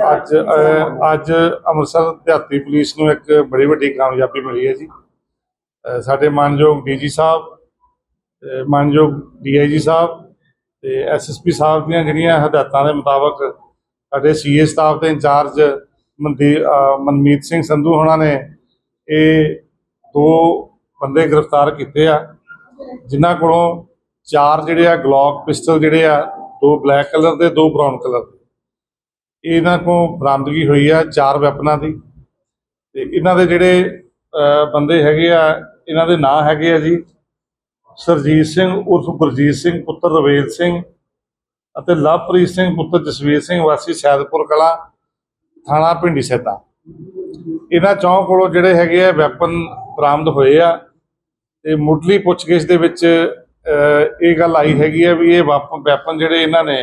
ਅੱਜ ਅਹ, ਅੱਜ ਅੰਮ੍ਰਿਤਸਰ ਦਿਹਾਤੀ ਪੁਲਿਸ ਨੂੰ ਇੱਕ ਬੜੀ ਵੱਡੀ ਕਾਮਯਾਬੀ ਮਿਲੀ ਹੈ ਜੀ। ਅਹ, ਸਾਡੇ ਮਾਨਯੋਗ ਡੀਜੀ ਸਾਹਿਬ ਅਹ, ਮਾਨਯੋਗ ਡੀਆਈਜੀ ਸਾਹਿਬ ਤੇ ਐਸਐਸਪੀ ਸਾਹਿਬ ਦੀਆਂ ਜਿਹੜੀਆਂ ਹਦਾਇਤਾਂ ਦੇ ਮੁਤਾਬਕ ਸਾਡੇ ਸੀਏ ਸਟਾਫ ਦੇ ਇੰਚਾਰਜ ਮਨਦੀ ਅਹ, ਮਨਮੀਤ ਸਿੰਘ ਸੰਧੂ ਹੋਣਾ ਨੇ ਇਹ ਦੋ ਬੰਦੇ ਗ੍ਰਿਫਤਾਰ ਕੀਤੇ ਆ ਜਿਨ੍ਹਾਂ ਕੋਲੋਂ ਚਾਰ ਜਿਹੜੇ ਆ ਗਲੌਕ ਪਿਸਟਲ ਜਿਹੜੇ ਆ ਦੋ ਬਲੈਕ ਕਲਰ ਦੇ ਦੋ ਬ੍ਰਾਊਨ ਕਲਰ ਦੇ। ਇਹਨਾਂ ਕੋਲ ਬਰਾਮਦਗੀ ਹੋਈ ਆ ਚਾਰ ਵੈਪਨਾਂ ਦੀ। ਤੇ ਇਹਨਾਂ ਦੇ ਜਿਹੜੇ ਬੰਦੇ ਹੈਗੇ ਆ, ਇਹਨਾਂ ਦੇ ਨਾਂ ਹੈਗੇ ਆ ਜੀ। ਸਰਜੀਤ ਸਿੰਘ ਉਰਫ ਗੁਰਜੀਤ ਸਿੰਘ, ਪੁੱਤਰ ਰਵੇਲ ਸਿੰਘ ਅਤੇ ਲਵਪ੍ਰੀਤ ਸਿੰਘ, ਪੁੱਤਰ ਜਸਵੀਰ ਸਿੰਘ, ਵਾਸੀ ਸੈਦਪੁਰ ਕਲਾ, ਥਾਣਾ ਪਿੰਡੀ ਸੈਦਾ ਇਹਨਾਂ ਚੌਂ ਕੋਲੋਂ ਜਿਹੜੇ ਹੈਗੇ ਆ ਵੈਪਨ ਬਰਾਮਦ ਹੋਏ ਆ ਤੇ ਮੁੱਢਲੀ ਪੁੱਛਗਿੱਛ ਦੇ ਵਿੱਚ ਇਹ ਗੱਲ ਆਈ ਹੈਗੀ ਆ ਵੀ ਇਹ ਵੈਪਨ ਵੈਪਨ ਜਿਹੜੇ ਇਹਨਾਂ ਨੇ,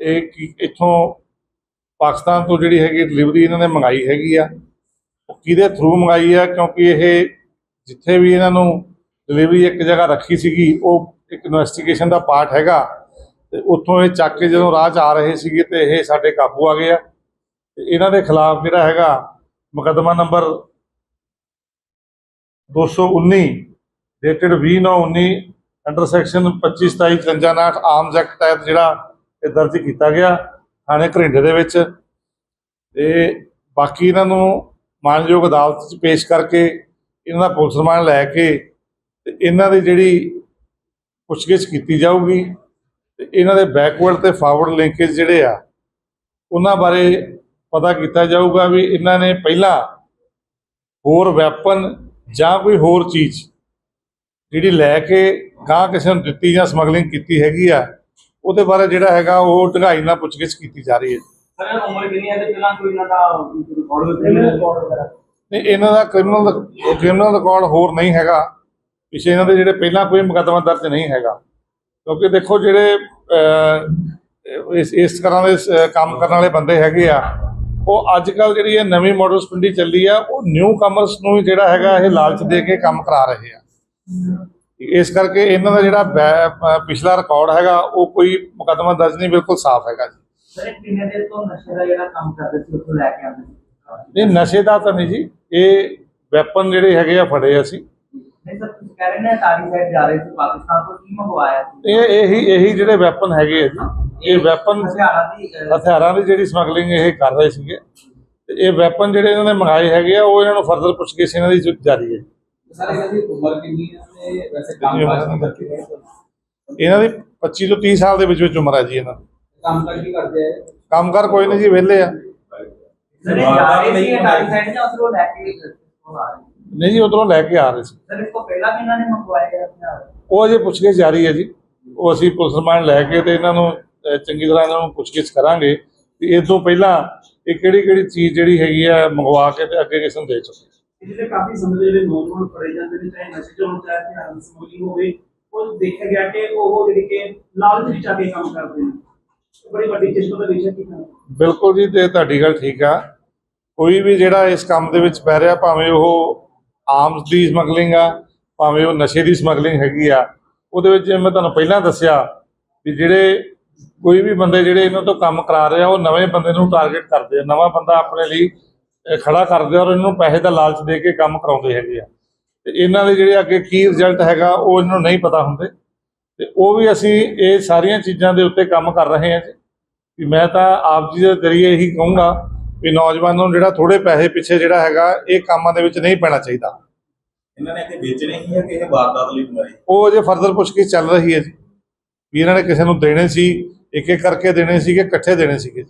ਇਹ ਕੀ- ਇੱਥੋਂ ਪਾਕਿਸਤਾਨ ਤੋਂ ਜਿਹੜੀ ਹੈਗੀ ਡਿਲੀਵਰੀ ਇਹਨਾਂ ਨੇ ਮੰਗਾਈ ਹੈਗੀ ਆ, ਉਹ ਕਿਹਦੇ ਥਰੂ ਮੰਗਾਈ ਆ? ਕਿਉਂਕਿ ਇਹ ਜਿੱਥੇ ਵੀ ਇਹਨਾਂ ਨੂੰ ਡਿਲੀਵਰੀ ਇੱਕ ਜਗ੍ਹਾ ਰੱਖੀ ਸੀਗੀ, ਉਹ ਇੱਕ ਇਨਵੈਸਟੀਗੇਸ਼ਨ ਦਾ ਪਾਰਟ ਹੈਗਾ। ਤੇ ਉੱਥੋਂ ਇਹ ਚੱਕ ਕੇ ਜਦੋਂ ਰਾਹ 'ਚ ਆ ਰਹੇ ਸੀਗੇ ਤੇ ਇਹ ਸਾਡੇ ਕਾਬੂ ਆ ਗਏ ਆ। ਤੇ ਇਹਨਾਂ ਦੇ ਖਿਲਾਫ ਜਿਹੜਾ ਹੈਗਾ ਮੁਕੱਦਮਾ number 219 dated 2919 under section 25 27 59 arms act ਤਹਿਤ ਜਿਹੜਾ ਇਹ ਦਰਜ ਕੀਤਾ ਗਿਆ। ਥਾਣੇ ਘਰਿੰਡੇ ਦੇ ਵਿੱਚ ਤੇ ਬਾਕੀ ਇਹਨਾਂ ਨੂੰ ਮਾਨਯੋਗ ਅਦਾਲਤ 'ਚ ਪੇਸ਼ ਕਰਕੇ ਇਹਨਾਂ ਦਾ ਪੁਲਿਸ ਰਿਮਾਂਡ ਲੈ ਕੇ ਤੇ ਇਹਨਾਂ ਦੀ ਜਿਹੜੀ ਪੁੱਛਗਿੱਛ ਕੀਤੀ ਜਾਊਗੀ ਤੇ ਇਹਨਾਂ ਦੇ ਬੈਕਵਰਡ ਤੇ ਫਾਰਵਰਡ ਲਿੰਕੇਜ ਜਿਹੜੇ ਆ, ਉਹਨਾਂ ਬਾਰੇ ਪਤਾ ਕੀਤਾ ਜਾਊਗਾ ਵੀ ਇਹਨਾਂ ਨੇ ਪਹਿਲਾਂ ਹੋਰ ਵੈਪਨ ਜਾਂ ਕੋਈ ਹੋਰ ਚੀਜ਼ ਜਿਹੜੀ ਲੈ ਕੇ ਗਾਂ ਕਿਸੇ ਨੂੰ ਦਿੱਤੀ ਜਾਂ ਸਮਗਲਿੰਗ ਕੀਤੀ ਹੈਗੀ ਆ ਉਹਦੇ ਬਾਰੇ ਜਿਹੜਾ ਹੈਗਾ ਉਹ ਢੰਗਾਈ ਨਾਲ ਪੁੱਛਗਿੱਛ ਕੀਤੀ ਜਾ ਰਹੀ ਹੈ। ਸਰ ਉਮਰ ਕਿੰਨੀ ਹੈ ਤੇ ਪਹਿਲਾਂ ਕੋਈ ਇਹਨਾਂ ਦਾ ਰਿਕਾਰਡ ਵਗੈਰਾ ਨਹੀਂ ਇਹਨਾਂ ਦਾ ਕ੍ਰਿਮੀਨਲ ਕ੍ਰਿਮੀਨਲ ਰਿਕਾਰਡ ਹੋਰ ਨਹੀਂ ਹੈਗਾ। ਪਿਛੇ ਇਹਨਾਂ ਦੇ ਜਿਹੜੇ ਪਹਿਲਾਂ ਕੋਈ ਮੁਕੱਦਮਾ ਦਰਜ ਨਹੀਂ ਹੈਗਾ। ਕਿਉਂਕਿ ਦੇਖੋ ਜਿਹੜੇ ਇਸ ਇਸ ਤਰ੍ਹਾਂ ਦੇ ਕੰਮ ਕਰਨ ਵਾਲੇ ਬੰਦੇ ਹੈਗੇ ਆ ਉਹ ਅੱਜ ਕੱਲ ਜਿਹੜੀ ਇਹ ਨਵੀਂ ਮਾਡਲ ਸਪਿੰਡੀ ਚੱਲੀ ਆ ਉਹ ਨਿਊ ਕਮਰਸ ਨੂੰ ਹੀ ਜਿਹੜਾ ਹੈਗਾ ਇਹ ਲਾਲਚ ਦੇ ਕੇ ਕੰਮ ਕਰਾ ਰਹੇ ਆ। ਇਸ ਕਰਕੇ ਇਹਨਾਂ ਦਾ ਜਿਹੜਾ ਪਿਛਲਾ ਰਿਕਾਰਡ ਹੈਗਾ ਉਹ ਕੋਈ ਮੁਕੱਦਮਾ ਦਰਜ ਨਹੀਂ ਬਿਲਕੁਲ ਸਾਫ਼ ਹੈਗਾ ਜੀ। ਸਰ ਕਿੰਨੇ ਦਿਨ ਤੋਂ ਨਸ਼ੇ ਦਾ ਜਿਹੜਾ ਕੰਮ ਕਰਦੇ ਸੀ ਉੱਥੋਂ ਲੈ ਕੇ ਆਉਂਦੇ ਸੀ? ਇਹ ਨਸ਼ੇ ਦਾ ਤਾਂ ਨਹੀਂ ਜੀ। ਇਹ ਵੈਪਨ ਜਿਹੜੇ ਹੈਗੇ ਆ ਫੜੇ ਅਸੀਂ। ਇਹ ਇਹੀ ਇਹੀ ਜਿਹੜੇ ਵੈਪਨ ਹੈਗੇ ਆ ਜੀ। ਇਹ ਵੈਪਨ ਹਥਿਆਰਾਂ ਦੀ ਜਿਹੜੀ ਸਮਗਲਿੰਗ ਇਹ ਕਰ ਰਹੇ ਸੀਗੇ। ਇਹ ਵੈਪਨ ਜਿਹੜੇ ਇਹਨਾਂ ਨੇ ਮੰਗਾਏ ਹੈਗੇ ਆ ਉਹ ਇਹਨਾਂ ਨੂੰ ਫਰਦਰ ਪੁੱਛਗਿੱਛ ਇਹਨਾਂ ਦੀ ਜਾਰੀ ਹੈ ਸਰ ਇਹਨਾਂ ਦੀ ਉਮਰ ਕਿੰਨੀ ਹੈ ਤੇ ਵੈਸੇ ਕੰਮ ਕਾਜ ਕੀ ਕਰਦੇ ਹੈ ਇਹਨਾਂ ਦੀ 25 ਤੋਂ 30 ਸਾਲ ਦੇ ਵਿੱਚ ਵਿੱਚ ਉਮਰ ਹੈ ਜੀ ਇਹਨਾਂ ਦੀ। ਕੰਮ ਕਾਜ ਕੀ ਕਰਦੇ ਹੈ ਕੰਮਕਾਰ ਕੋਈ ਨਹੀਂ ਜੀ ਵਿਹਲੇ ਆ। ਸਰ ਇਹ ਜਾ ਰਹੇ ਸੀ ਤਾਰੀ ਸਾਈਡ ਜਾਂ ਉੱਧਰੋਂ ਲੈ ਕੇ ਇੱਥੋਂ ਆ ਰਹੇ ਸੀ? ਨਹੀਂ ਜੀ ਉਧਰੋਂ ਲੈ ਕੇ ਆ ਰਹੇ ਸੀ। ਸਰ ਇਸ ਤੋਂ ਪਹਿਲਾਂ ਵੀ ਇਹਨਾਂ ਨੇ ਮੰਗਵਾਏ ਆ ਹਥਿਆਰ ਉਹ ਅਜੇ ਪੁੱਛਗਿੱਛ ਜਾਰੀ ਹੈ ਜੀ। ਉਹ ਅਸੀਂ ਪੁਲਿਸ ਰਿਮਾਂਡ ਲੈ ਕੇ ਤੇ ਇਹਨਾਂ ਨੂੰ ਚੰਗੀ ਤਰ੍ਹਾਂ ਇਹਨਾਂ ਨੂੰ ਪੁੱਛਗਿੱਛ ਕਰਾਂਗੇ ਕਿ ਇਹ ਤੋਂ ਪਹਿਲਾਂ ਇਹ ਕਿਹੜੀ ਕਿਹੜੀ ਚੀਜ਼ ਜਿਹੜੀ ਹੈਗੀ ਆ ਮੰਗਵਾ ਕੇ ਤੇ ਅੱਗੇ ਕਿਸੇ ਨੂੰ ਦੇ ਚੁੱਕੇ ਜਿਹੜੇ ਕਾਫੀ ਸਮੇਂ ਜਿਹੜੇ ਨੌਜਵਾਨ ਫੜੇ ਜਾਂਦੇ ਨੇ, ਚਾਹੇ ਨਸ਼ੇ ਚ ਹੋਣ, ਚਾਹੇ ਹਥਿਆਰਾਂ ਦੀ ਸਮਗਲਿੰਗ ਹੋਵੇ, ਉਹ ਦੇਖਿਆ ਗਿਆ ਕਿ ਉਹ ਜਿਹੜੇ ਕਿ ਲਾਲਚ ਵਿੱਚ ਆ ਕੇ ਕੰਮ ਕਰਦੇ ਨੇ। ਬੜੀ ਵੱਡੀ ਚਿੰਤਾ ਦਾ ਵਿਸ਼ਾ ਕੀ ਬਿਲਕੁਲ ਜੀ, ਤੇ ਤੁਹਾਡੀ ਗੱਲ ਠੀਕ ਆ। ਕੋਈ ਵੀ ਜਿਹੜਾ ਇਸ ਕੰਮ ਦੇ ਵਿੱਚ ਪੈ ਰਿਹਾ, ਭਾਵੇਂ ਉਹ ਆਰਮਸ ਦੀ ਸਮਗਲਿੰਗ ਆ, ਭਾਵੇਂ ਉਹ ਨਸ਼ੇ ਦੀ ਸਮਗਲਿੰਗ ਹੈਗੀ ਆ, ਉਹਦੇ ਵਿੱਚ ਮੈਂ ਤੁਹਾਨੂੰ ਪਹਿਲਾਂ ਦੱਸਿਆ ਵੀ ਜਿਹੜੇ ਕੋਈ ਵੀ ਬੰਦੇ ਜਿਹੜੇ ਇਹਨਾਂ ਤੋਂ ਕੰਮ ਕਰਾ ਰਹੇ ਆ, ਉਹ ਨਵੇਂ ਬੰਦੇ ਨੂੰ ਟਾਰਗੇਟ ਕਰਦੇ ਆ। ਨਵਾਂ ਬੰਦਾ ਆਪਣੇ ਲਈ ਖੜਾ ਕਰਦੇ ਔਰ ਇਹਨੂੰ ਪੈਸੇ ਦਾ ਲਾਲਚ ਦੇ ਕੇ ਕੰਮ ਕਰਾਉਂਦੇ ਹੈਗੇ ਆ। ਤੇ ਇਹਨਾਂ ਦੇ ਜਿਹੜੇ ਅੱਗੇ ਕੀ ਰਿਜ਼ਲਟ ਹੈਗਾ ਉਹ ਇਹਨਾਂ ਨੂੰ ਨਹੀਂ ਪਤਾ ਹੁੰਦੇ। ਤੇ ਉਹ ਵੀ ਅਸੀਂ ਇਹ ਸਾਰੀਆਂ ਚੀਜ਼ਾਂ ਦੇ ਉੱਤੇ ਕੰਮ ਕਰ ਰਹੇ ਹਾਂ ਜੀ। ਮੈਂ ਤਾਂ ਆਪ ਜੀ ਦੇ ਜ਼ਰੀਏ ਇਹੀ ਕਹੂੰਗਾ ਵੀ ਨੌਜਵਾਨਾਂ ਨੂੰ ਜਿਹੜਾ ਥੋੜੇ ਪੈਸੇ ਪਿੱਛੇ ਜਿਹੜਾ ਹੈਗਾ ਇਹ ਕੰਮਾਂ ਦੇ ਵਿੱਚ ਨਹੀਂ ਪੈਣਾ ਚਾਹੀਦਾ। ਇਹਨਾਂ ਨੇ ਇੱਥੇ ਵੇਚਣੇ ਹੀ ਹੈ ਕਿ ਇਹ ਵਾਰਦਾਤ ਲਈ ਬਣਾਏ? ਉਹ ਅਜੇ ਫਰਦਰ ਪੁੱਛਗਿੱਛ ਚੱਲ ਰਹੀ ਹੈ ਜੀ। ਵੀ ਇਹਨਾਂ ਨੇ ਕਿਸੇ ਨੂੰ ਦੇਣੇ ਸੀ ਇੱਕ ਇੱਕ ਕਰਕੇ ਦੇਣੇ ਸੀਗੇ ਇਕੱਠੇ ਦੇਣੇ ਸੀਗੇ